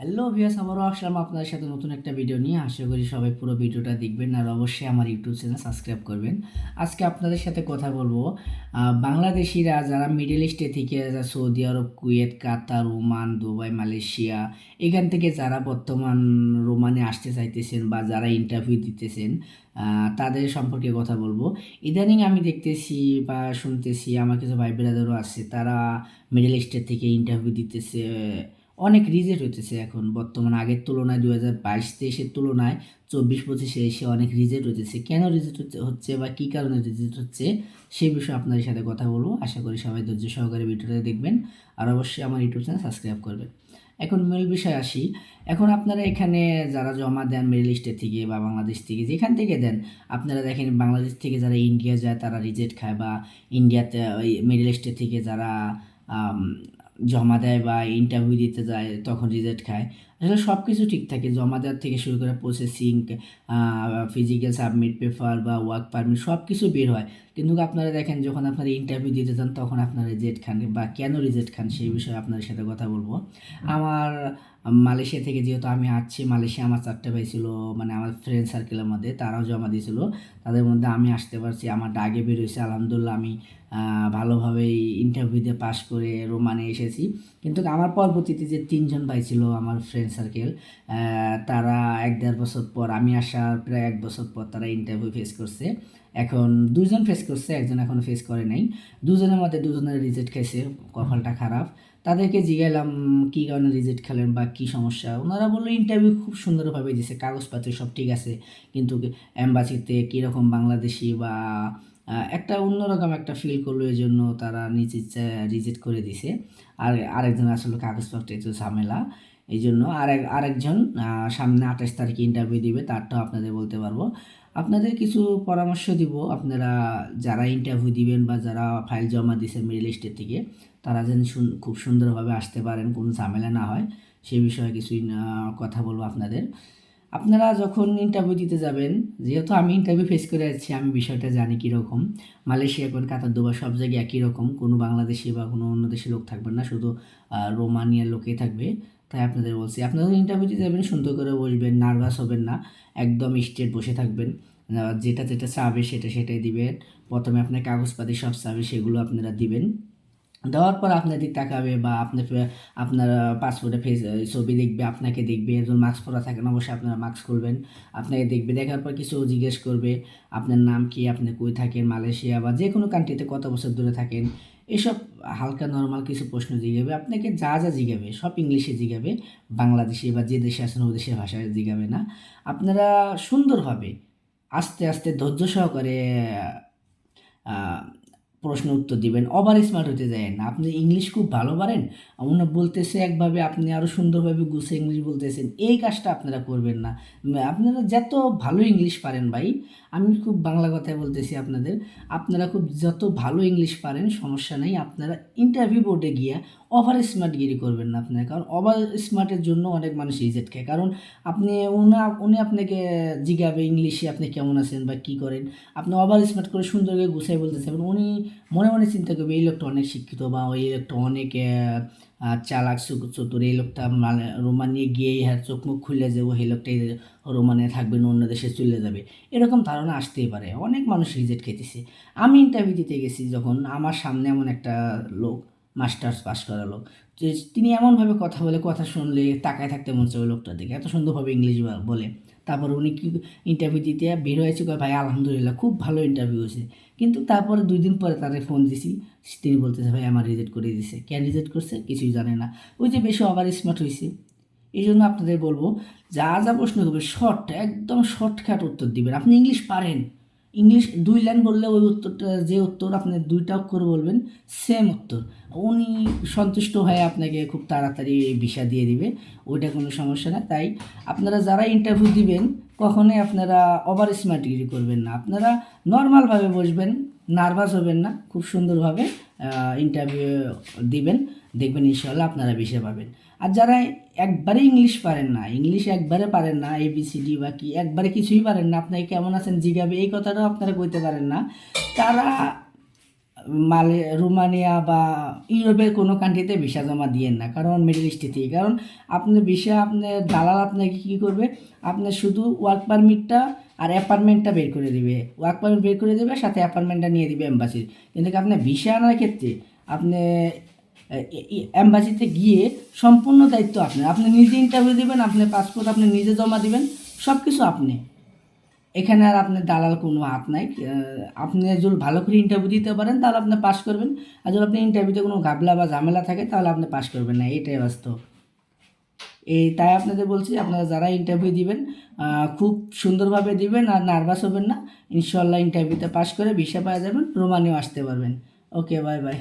Hello ভিয়াস আমারও আসলাম আপনাদের সাথে নতুন একটা ভিডিও নিয়ে। আশা করি সবাই পুরো ভিডিওটা দেখবেন আর অবশ্যই আমার ইউটিউব চ্যানেল সাবস্ক্রাইব করবেন। আজকে আপনাদের সাথে কথা বলব বাংলাদেশিরা যারা মিডল ইস্টে থেকে Saudi Arab Kuwait Qatar Oman Dubai Malaysia এখান থেকে যারা বর্তমান রোমানে আসতে চাইতেছেন বা যারা ইন্টারভিউ দিতেছেন তাদের সম্পর্কে কথা বলব। ইদানিং আমি দেখতেছি বা শুনতেছি, আমার কিছু ভাই ব্রাদারও আছে, তারা মিডল ইস্টের থেকে ইন্টারভিউ দিতেছে অনেক রিজেক্ট হইতেছে এখন। বর্তমান আগের তুলনায় দু হাজার বাইশ তেইশের তুলনায় চব্বিশ পঁচিশে এসে অনেক রিজেক্ট হইতেছে। কেন রিজেক্ট হচ্ছে বা কী কারণে রিজেক্ট হচ্ছে সেই বিষয়ে আপনাদের সাথে কথা বলব। আশা করি সবাই ধৈর্য সহকারে ভিডিওটা দেখবেন আর অবশ্যই আমার ইউটিউব চ্যানেল সাবস্ক্রাইব করবেন। এখন মূল বিষয় আসি। এখন আপনারা এখানে যারা জমা দেন মিডল ইস্টের থেকে বা বাংলাদেশ থেকে, যেখান থেকে দেন, আপনারা দেখেন বাংলাদেশ থেকে যারা ইন্ডিয়া যায় তারা রিজেক্ট খায় বা ইন্ডিয়াতে ওই মিডল ইস্টের থেকে যারা জমা দেয় বা ইন্টারভিউ দিতে যায়, তখন রিজেক্ট খায়। আসলে সব কিছু ঠিক থাকে। জমা দেওয়ার থেকে শুরু করে প্রসেসিং ফিজিক্যাল সাবমিট পেপার বা ওয়ার্ক পারমিট সব কিছু বের হয়। কিন্তু আপনারা দেখেন, যখন আপনারা ইন্টারভিউ দিতে যান, তখন আপনারা রিজেক্ট খান বা কেন রিজেক্ট খান সেই বিষয়ে আপনার সাথে কথা বলব। আমার মালয়েশিয়া থেকে যেহেতু আমি আসছি, মালয়েশিয়া আমার চারটে ভাই ছিল মানে আমার ফ্রেন্ড সার্কেলের মধ্যে, তারাও জমা দিয়েছিল। তাদের মধ্যে আমি আসতে পারছি, আমার ডাকে বেরোয়েছে আলহামদুলিল্লাহ আমি ভালোভাবেই ইন্টারভিউ দিয়ে পাশ করে রোমানে এসেছি। কিন্তু আমার পরবর্তীতে যে তিনজন ভাই ছিল, আমার ফ্রেন্ড সার্কেল তারা এক দেড় বছর পর, আমি আসার প্রায় এক বছর পর তারা ইন্টারভিউ ফেস করছে। এখন দুজন ফেস করছে, একজন এখনও ফেস করে নাই। দুজনের মধ্যে দুজনের রিজেক্ট খাইছে, কপালটা খারাপ। তাদেরকে জিজ্ঞালাম কী কারণে রিজেক্ট খেলেন বা কী সমস্যা? ওনারা বলল ইন্টারভিউ খুব সুন্দরভাবে দিছে, কাগজপত্র সব ঠিক আছে, কিন্তু অ্যাম্বাসিতে কীরকম বাংলাদেশি বা একটা অন্যরকম একটা ফিল করল এই জন্য তারা নিজে রিজেক্ট করে দিছে। আর আরেকজন আসলে, কাগজপত্র একটু ঝামেলা। এই জন্য আরেক, আরেকজন সামনে আঠাশ তারিখে ইন্টারভিউ দিবে, তারটাও আপনাদের বলতে পারব। আপনাদের কিছু পরামর্শ দিব। আপনারা যারা ইন্টারভিউ দিবেন বা যারা ফাইল জমা দিয়েছেন মিডল ইস্টের থেকে তারা যেন খুব সুন্দরভাবে আসতে পারেন, কোনো ঝামেলা না হয়। সেই বিষয়ে কিছুই কথা বলব আপনাদের। আপনারা যখন ইন্টারভিউ দিতে যাবেন, যেহেতু আমি ইন্টারভিউ ফেস করে আছি, আমি বিষয়টা জানি কীরকম। মালয়েশিয়া এখন কাতার দুবার সব জায়গায় একই রকম। কোনো বাংলাদেশি বা কোনো অন্য দেশের লোক থাকবেন না, শুধু রোমানিয়ার লোকেই থাকবে। তাই আপনাদের বলছি, আপনারা ইন্টারভিউ দিতে যাবেন, সুন্দর করে বসবেন নার্ভাস হবেন না। একদম স্টেট বসে থাকবেন। যেটা যেটা চাবে সেটা সেটাই দিবেন। প্রথমে আপনার কাগজপাতি সব চাবে, সেগুলো আপনারা দিবেন। দেওয়ার পর আপনার দিক তাকাবে বা আপনার আপনার পাসপোর্টে ফেস ছবি দেখবে, আপনাকে দেখবে। একজন মাস্ক পরা থাকেন অবশ্যই আপনারা মাস্ক খুলবেন আপনাকে দেখবে, দেখার পর কিছু জিজ্ঞেস করবে, আপনার নাম কি, আপনি কই থাকেন, মালয়েশিয়া বা যে কোনো কান্ট্রিতে কত বছর দূরে থাকেন, এসব হালকা নর্মাল কিছু প্রশ্ন জিজ্ঞাবে আপনাকে যা যা জিজ্ঞাবে সব ইংলিশে জিজ্ঞাবে বাংলাদেশে বা যে দেশে আছেন ও দেশের ভাষায় জিজ্ঞাবে না। আপনারা সুন্দরভাবে আস্তে আস্তে ধৈর্য সহকারে প্রশ্ন উত্তর দিবেন। ওভার স্মার্ট হতে যায় না আপনি ইংলিশ খুব ভালো পারেন। অন্য বলতেছে একভাবে, আপনি আরও সুন্দরভাবে গুছে ইংলিশ বলতেছেন। এই কাজটা আপনারা করবেন না। আপনারা যত ভালো ইংলিশ পারেন ভাই, আমি খুব বাংলা কথায় বলতেছি আপনাদের, আপনারা খুব যত ভালো ইংলিশ পারেন, সমস্যা নেই। আপনারা ইন্টারভিউ বোর্ডে গিয়ে ওভার স্মার্টগিরি করবেন না আপনারা কারণ ওভার স্মার্টের জন্য অনেক মানুষ রিজেক্ট খায়। কারণ আপনি, উনা, উনি আপনাকে জিজ্ঞাবে ইংলিশে আপনি কেমন আছেন বা কী করেন। আপনি ওভার স্মার্ট করে সুন্দর করে গুছাই বলতে চাইবেন উনি মনে মনে চিন্তা করবে, এই লোকটা অনেক শিক্ষিত বা ওই লোকটা অনেক চালাক চতুর, এই লোকটা মালে- রোমানিয়ে গিয়ে হ্যাঁ চোখ মুখ খুলে যাব এই লোকটাই রোমানে থাকবেন অন্য দেশে চলে যাবে। এরকম ধারণা আসতেই পারে। অনেক মানুষ রিজেক্ট খেতেছে আমি ইন্টারভিউ দিতে গেছি যখন আমার সামনে এমন একটা লোক মাস্টার্স পাস করালো যে তিনি এমনভাবে কথা বলে, কথা শুনলে তাকায় থাকতে মন চায় ওই লোকটার দিকে। এত সুন্দরভাবে ইংলিশ বলে। তারপর উনি কি ইন্টারভিউ দিতে বের হয়েছে, কয়, ভাই, আলহামদুলিল্লাহ, খুব ভালো ইন্টারভিউ হয়েছে। কিন্তু তারপরে দুই দিন পরে তাদের ফোন দিছি। তিনি বলতেছে, ভাই, আমার রিজেক্ট করে দিছে। কেন রিজেক্ট করছে? কিছুই জানে না। ওই যে বেশি ওভার স্মার্ট হয়েছে এই জন্য আপনাদের বলব, যা যা প্রশ্ন করবে শর্ট একদম শর্টকাট উত্তর দিবেন। আপনি ইংলিশ পারেন। ইংলিশ দুই লাইন বললে ওই উত্তরটা, যে উত্তর আপনি দুইটা করে বলবেন সেম উত্তর। উনি সন্তুষ্ট হয়ে আপনাকে খুব তাড়াতাড়ি ভিসা দিয়ে দিবে, ওইটা কোনো সমস্যা না। তাই আপনারা যারা ইন্টারভিউ দিবেন, কখনোই আপনারা ওভার স্মার্টগিরি করবেন না। আপনারা নর্মালভাবে বসবেন নার্ভাস হবেন না, খুব সুন্দরভাবে ইন্টারভিউ দিবেন। দেখবেন ইনশাল্লাহ আপনারা ভিসা পাবেন। আর যারা একবারে ইংলিশ পারেন না, ইংলিশ একবারে পারেন না এবিসিডি বা কি, একবারে কিছুই পারেন না আপনাকে কেমন আছেন, জিগাবে, এই কথাটাও আপনারা কইতে পারেন না। তারা মালে, রোমানিয়া বা ইউরোপের কোনো কান্ট্রিতে ভিসা জমা দিয়েন না, কারণ মিডল ইস্টে কারণ আপনি ভিসা আপনার দালাল আপনাকে কী করবে? আপনার শুধু ওয়ার্ক পারমিটটা আর অ্যাপার্টমেন্টটা বের করে দিবে। ওয়ার্ক পারমিট বের করে দেবে, সাথে অ্যাপার্টমেন্টটা নিয়ে দিবে এম্বাসির কিন্তু আপনার ভিসা আনার ক্ষেত্রে, আপনি অ্যাম্বাসিতে গিয়ে সম্পূর্ণ দায়িত্ব আপনার। আপনি নিজে ইন্টারভিউ দেবেন আপনার পাসপোর্ট আপনি নিজে জমা দিবেন সব কিছু আপনি। এখানে আর আপনার দালাল কোনো হাত নাই। আপনি যদি ভালো করে ইন্টারভিউ দিতে পারেন, তাহলে আপনি পাস করবেন। আর যদি আপনি ইন্টারভিউতে কোনো গাবলা বা ঝামেলা থাকে, তাহলে আপনি পাস করবেন না। এটাই বাস্তব। এই তাই আপনাদের বলছি, আপনারা যারা ইন্টারভিউ দিবেন খুব সুন্দরভাবে দিবেন আর নার্ভাস হবেন না। ইনশাল্লাহ ইন্টারভিউতে পাস করে ভিসা পাওয়া যাবেন রোমানিও আসতে পারবেন। Okay bye bye